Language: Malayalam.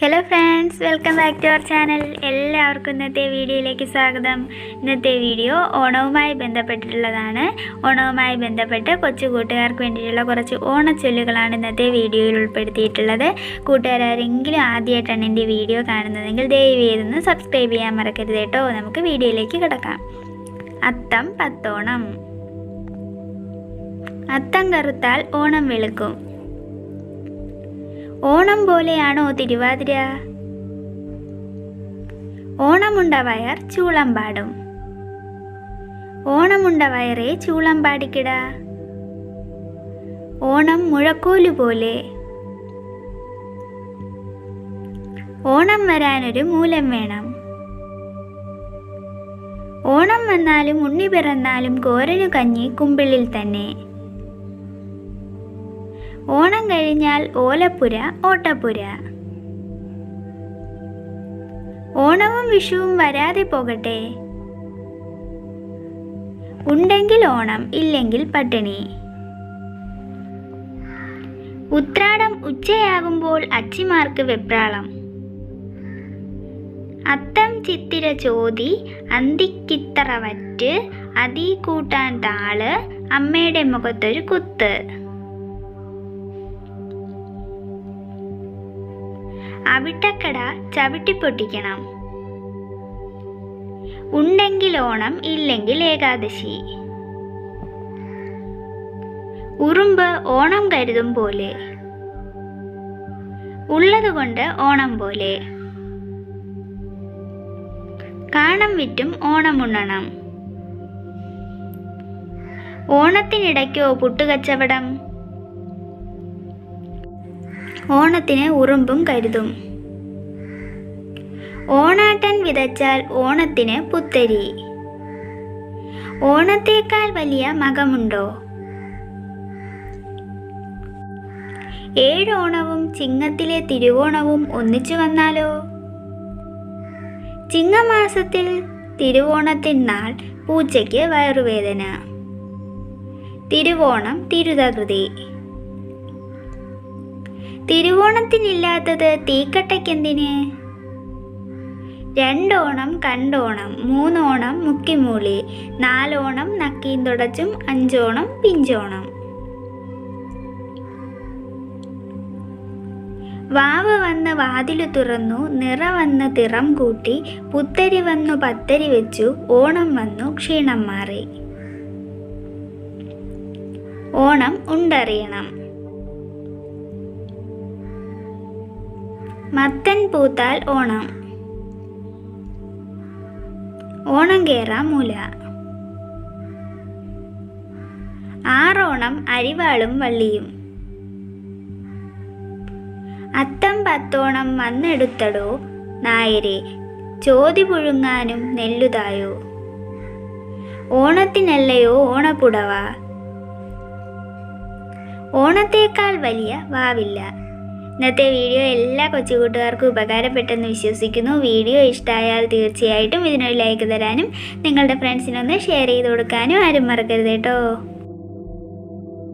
Hello friends welcome back to our channel എല്ലാവർക്കും ഇന്നത്തെ വീഡിയോയിലേക്ക് സ്വാഗതം. ഇന്നത്തെ വീഡിയോ ഓണവുമായി ബന്ധപ്പെട്ടിട്ടുള്ളതാണ്. ഓണവുമായി ബന്ധപ്പെട്ട് കൊച്ചു കൂട്ടുകാർക്ക് വേണ്ടിയിട്ടുള്ള കുറച്ച് ഓണച്ചൊല്ലുകളാണ് ഇന്നത്തെ വീഡിയോയിൽ ഉൾപ്പെടുത്തിയിട്ടുള്ളത്. കൂട്ടുകാരെങ്കിലും ആദ്യമായിട്ടാണ് എന്റെ വീഡിയോ കാണുന്നതെങ്കിൽ ദയവ് സബ്സ്ക്രൈബ് ചെയ്യാൻ മറക്കരുത് കേട്ടോ. നമുക്ക് വീഡിയോയിലേക്ക് കിടക്കാം. അത്തം പത്തോണം. അത്തം കറുത്താൽ ഓണം വെളുക്കും. ഓണം പോലെയാണോ തിരുവാതിര? ഓണമുണ്ട വയർ ചൂളം പാടും ഓണമുണ്ട വയറെ ചൂളം പാടിക്കിട ഓണം മുഴക്കോലു പോലെ. ഓണം വരാനൊരു മൂലം വേണം. ഓണം വന്നാലും ഉണ്ണി പിറന്നാലും കോരനു കഞ്ഞി കുമ്പിളിൽ തന്നെ. ഓണം കഴിഞ്ഞാൽ ഓലപ്പുര ഓട്ടപ്പുര. ഓണവും വിഷുവും വരാതെ പോകട്ടെ? ഉണ്ടെങ്കിൽ ഓണം ഇല്ലെങ്കിൽ പട്ടിണി. ഉത്രാടം ഉച്ചയാകുമ്പോൾ അച്ചിമാർക്ക് വെപ്രാളം. അത്തം ചിത്തിര ചോതി അന്തിക്കിത്തറ വറ്റ് അതീ കൂട്ടാൻ താൾ അമ്മയുടെ മുഖത്തൊരു കുത്ത്. അവിട്ടക്കട ചവിട്ടി പൊട്ടിക്കണം. ഉണ്ടെങ്കിൽ ഓണം ഇല്ലെങ്കിൽ ഏകാദശി. ഉറുമ്പ് ഓണം കരുതും പോലെ. ഉള്ളതുകൊണ്ട് ഓണം പോലെ. കാണം വിറ്റും ഓണം ഉണ്ണണം. ഓണത്തിനിടയ്ക്കോ പുട്ടുകച്ചവടം? ഓണത്തിന് ഉറുമ്പും കരുതും. ഓണാട്ടൻ വിതച്ചാൽ ഓണത്തിന് പുത്തരി. ഓണത്തേക്കാൾ വലിയ മകമുണ്ടോ? ഏഴോണവും ചിങ്ങത്തിലെ തിരുവോണവും ഒന്നിച്ചു വന്നാലോ? ചിങ്ങമാസത്തിൽ തിരുവോണത്തിനാൾ പൂച്ചയ്ക്ക് വയറുവേദന. തിരുവോണം തിരുതകൃതി. തിരുവോണത്തിനില്ലാത്തത് തീക്കട്ടയ്ക്കെന്തിന്? രണ്ടോണം കണ്ടോണം മൂന്നോണം മുക്കിമൂളി നാലോണം നക്കീം തുടച്ചും അഞ്ചോണം പിഞ്ചോണം. വാവ് വന്ന് വാതിലു തുറന്നു നിറ വന്ന് തിറം കൂട്ടി പുത്തരി വന്നു പത്തരി വെച്ചു ഓണം വന്നു ക്ഷീണം മാറി. ഓണം ഉണ്ടറിയണം. മത്തൻ പൂത്താൽ ഓണം. ഓണം കേറാ മൂല. ആറോണം അരിവാളും വള്ളിയും. അത്തം പത്തോണം വന്നെടുത്തടോ നായരെ ചോതി പുഴുങ്ങാനും നെല്ലുതായോ. ഓണത്തിനല്ലയോ ഓണപ്പുടവ ഓണത്തേക്കാൾ വലിയ വാവില്ല. ഇന്നത്തെ വീഡിയോ എല്ലാ കൊച്ചുകൂട്ടുകാർക്കും ഉപകാരപ്പെട്ടെന്ന് വിശ്വസിക്കുന്നു. വീഡിയോ ഇഷ്ടമായാൽ തീർച്ചയായിട്ടും ഇതിനൊരു ലൈക്ക് തരാനും നിങ്ങളുടെ ഫ്രണ്ട്സിനൊന്ന് ഷെയർ ചെയ്ത് കൊടുക്കാനും ആരും മറക്കരുത് കേട്ടോ.